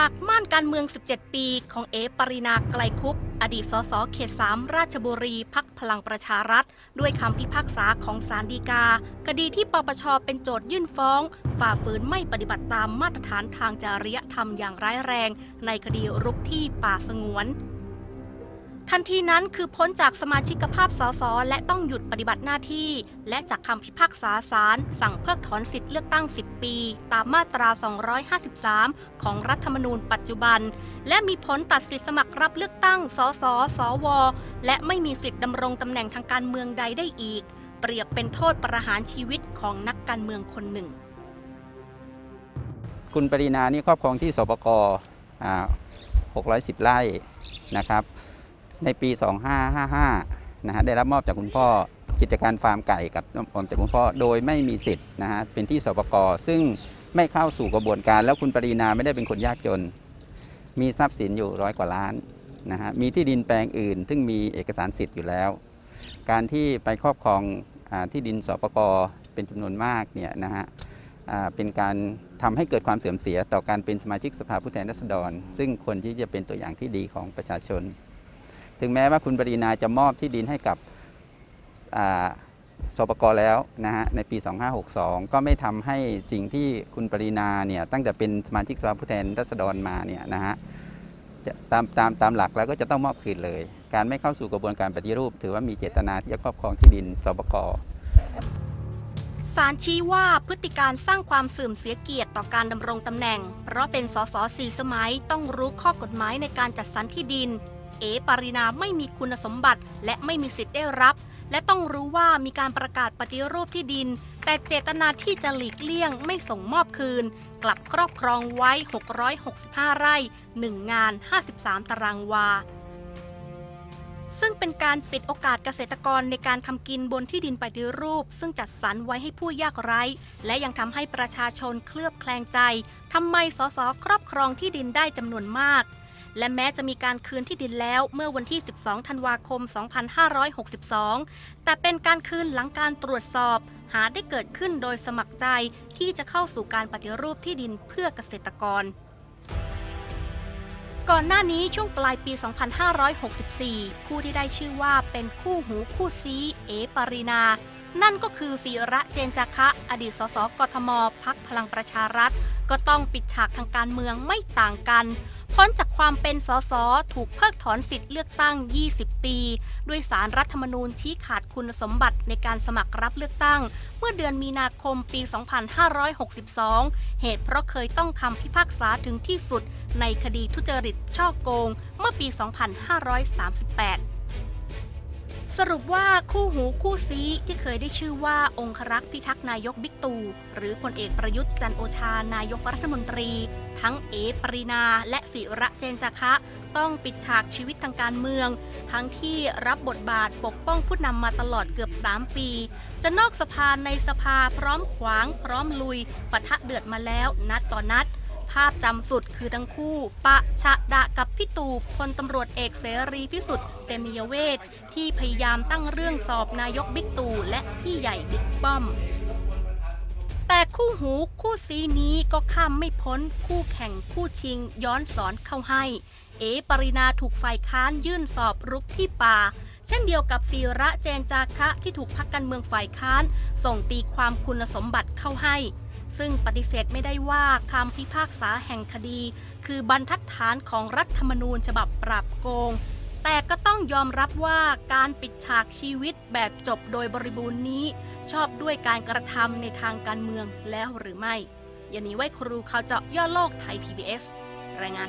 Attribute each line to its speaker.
Speaker 1: ากม่านการเมือง 17 ปี ของเอปรินาไกลคุปอดีตสสเขต 3 ราชบุรีพักพลังประชารัฐ ด้วยคำพิพากษาของศาลฎีกา คดีที่ปปชเป็นโจทยื่นฟ้อง ฝ่าฝืนไม่ปฏิบัติตามมาตรฐานทางจริยธรรมอย่างร้ายแรง ในคดีรุกที่ป่าสงวน ทันทีนั้นคือพ้นจากสมาชิกภาพสสและต้องหยุดปฏิบัติหน้าที่ และจากคำพิพากษาศาลสั่งเพิกถอนสิทธิ์เลือกตั้ง 10 ปี ตามมาตรา 253 ของรัฐธรรมนูญปัจจุบัน และมีผลตัดสิทธิสมัครรับเลือกตั้ง สส สว และไม่มีสิทธิ์ดำรงตำแหน่งทางการเมืองใดได้อีก เปรียบเป็นโทษประหารชีวิตของนักการเมืองคนหนึ่ง
Speaker 2: คุณปรินานี่ครอบครองที่สปกอ่า610 ไร่นะครับ ในปี 2555 นะฮะได้รับมอบจากคุณพ่อกิจการฟาร์มไก่กับน้ำผมจากคุณพ่อโดยไม่มีสิทธิ์นะฮะเป็นที่สปกซึ่งไม่เข้าสู่กระบวนการ แล้วคุณปรินาไม่ได้เป็นคนยากจน มีทรัพย์สินอยู่ร้อยกว่าล้านนะฮะมีที่ดินแปลงอื่น ซึ่งมีเอกสารสิทธิ์อยู่แล้ว การที่ไปครอบครองอที่ดินสปกเป็นจำนวนมากเนี่ยนะฮะเป็นการทำให้เกิดความเสื่อมเสียต่อการเป็นสมาชิกสภาผู้แทนราษฎร ซึ่งคนที่จะเป็นตัวอย่างที่ดีของประชาชน ถึงแม้ว่าคุณปรินาจะมอบที่ดินให้กับอ่าสปกแล้วนะฮะในปี 2562 ก็ไม่ทำให้สิ่งที่คุณปรินาเนี่ยตั้งแต่เป็นสมาชิกสภาผู้แทนราษฎรมาเนี่ยนะฮะจะตามตามตามหลักแล้วก็จะต้องมอบคืนเลย การไม่เข้าสู่กระบวนการปฏิรูป ถือว่ามีเจตนาที่จะครอบครองที่ดินสปก
Speaker 1: ศาลชี้ว่าพฤติการสร้างความเสื่อมเสียเกียรติต่อการดำรงตำแหน่ง เพราะเป็นสสสี่สมัยต้องรู้ข้อกฎหมายในการจัดสรรที่ดิน เอปรินาไม่มีคุณสมบัติ และไม่มีสิทธิ์ได้รับ และต้องรู้ว่ามีการประกาศปฏิรูปที่ดิน แต่เจตนาที่จะหลีกเลี่ยงไม่ส่งมอบคืน กลับครอบครองไว้ 665 ไร่ 1 งาน 53 ตารางวาซึ่งเป็นการปิดโอกาสเกษตรกรในการทำกินบนที่ดินปฏิรูป ซึ่งจัดสรรไว้ให้ผู้ยากไร้ และยังทำให้ประชาชนเคลือบแคลงใจทำไมสสครอบครองที่ดินได้จำนวนมาก และแม้จะมีการคืนที่ดินแล้วเมื่อวันที่ 12 ธันวาคม 2562 แต่เป็นการคืนหลังการตรวจสอบ หาได้เกิดขึ้นโดยสมัครใจที่จะเข้าสู่การปฏิรูปที่ดินเพื่อเกษตรกร ก่อนหน้านี้ช่วงปลายปี 2564 ผู้ที่ได้ชื่อว่าเป็นคู่หูคู่ซีเอปรินานั่นก็คือศิระเจนจาคะอดีตสสกทมพักพลังประชารัฐ ก็ต้องปิดฉากทางการเมืองไม่ต่างกัน พ้นจากความเป็นสสถูกเพิกถอนสิทธิ์เลือกตั้ง 20 ปี ด้วยสารรัฐธรรมนูญชี้ขาดคุณสมบัติในการสมัครรับเลือกตั้ง เมื่อเดือนมีนาคมปี 2562 เหตุเพราะเคยต้องคำพิพากษาถึงที่สุดในคดีทุจริตช่อโกง เมื่อปี 2538 สรุปว่าคู่หูคู่ซีที่เคยได้ชื่อว่าองครักษ์พิทักษ์นายกบิ๊กตู่หรือพลเอกประยุทธ์จันโอชานายกรัฐมนตรี ทั้งเอปรินาและศิระเจนจาคะ ต้องปิดฉากชีวิตทางการเมือง ทั้งที่รับบทบาทปกป้องผู้นำมาตลอดเกือบ 3 ปี จะนอกสภาในสภาพร้อมขวางพร้อมลุยปะทะเดือดมาแล้วนัดต่อนัด ภาพจำสุดคือทั้งคู่ ปะชะดะกับพี่ตูพลตำรวจเอกเสรีพิสุทธิ์เตมียเวทที่พยายามตั้งเรื่องสอบนายกบิ๊กตู่และพี่ใหญ่บิ๊กป้อม แต่คู่หูคู่ซีนี้ก็ข้ามไม่พ้นคู่แข่งคู่ชิงย้อนสอนเข้าให้ เอปรินาถูกฝ่ายค้านยื่นสอบรุกที่ป่าเช่นเดียวกับศิระเจนจาคะที่ถูกพักการเมืองฝ่ายค้าน ส่งตีความคุณสมบัติเข้าให้ ซึ่งปฏิเสธไม่ได้ว่าคำพิพากษาแห่งคดี คือบรรทัดฐานของรัฐธรรมนูญฉบับปราบโกง แต่ก็ต้องยอมรับว่าการปิดฉากชีวิตแบบจบโดยบริบูรณ์นี้ ชอบด้วยการกระทำในทางการเมืองแล้วหรือไม่อย่านีไว้ครูข่าวเจาะย่อโลกไทย PBS รายงาน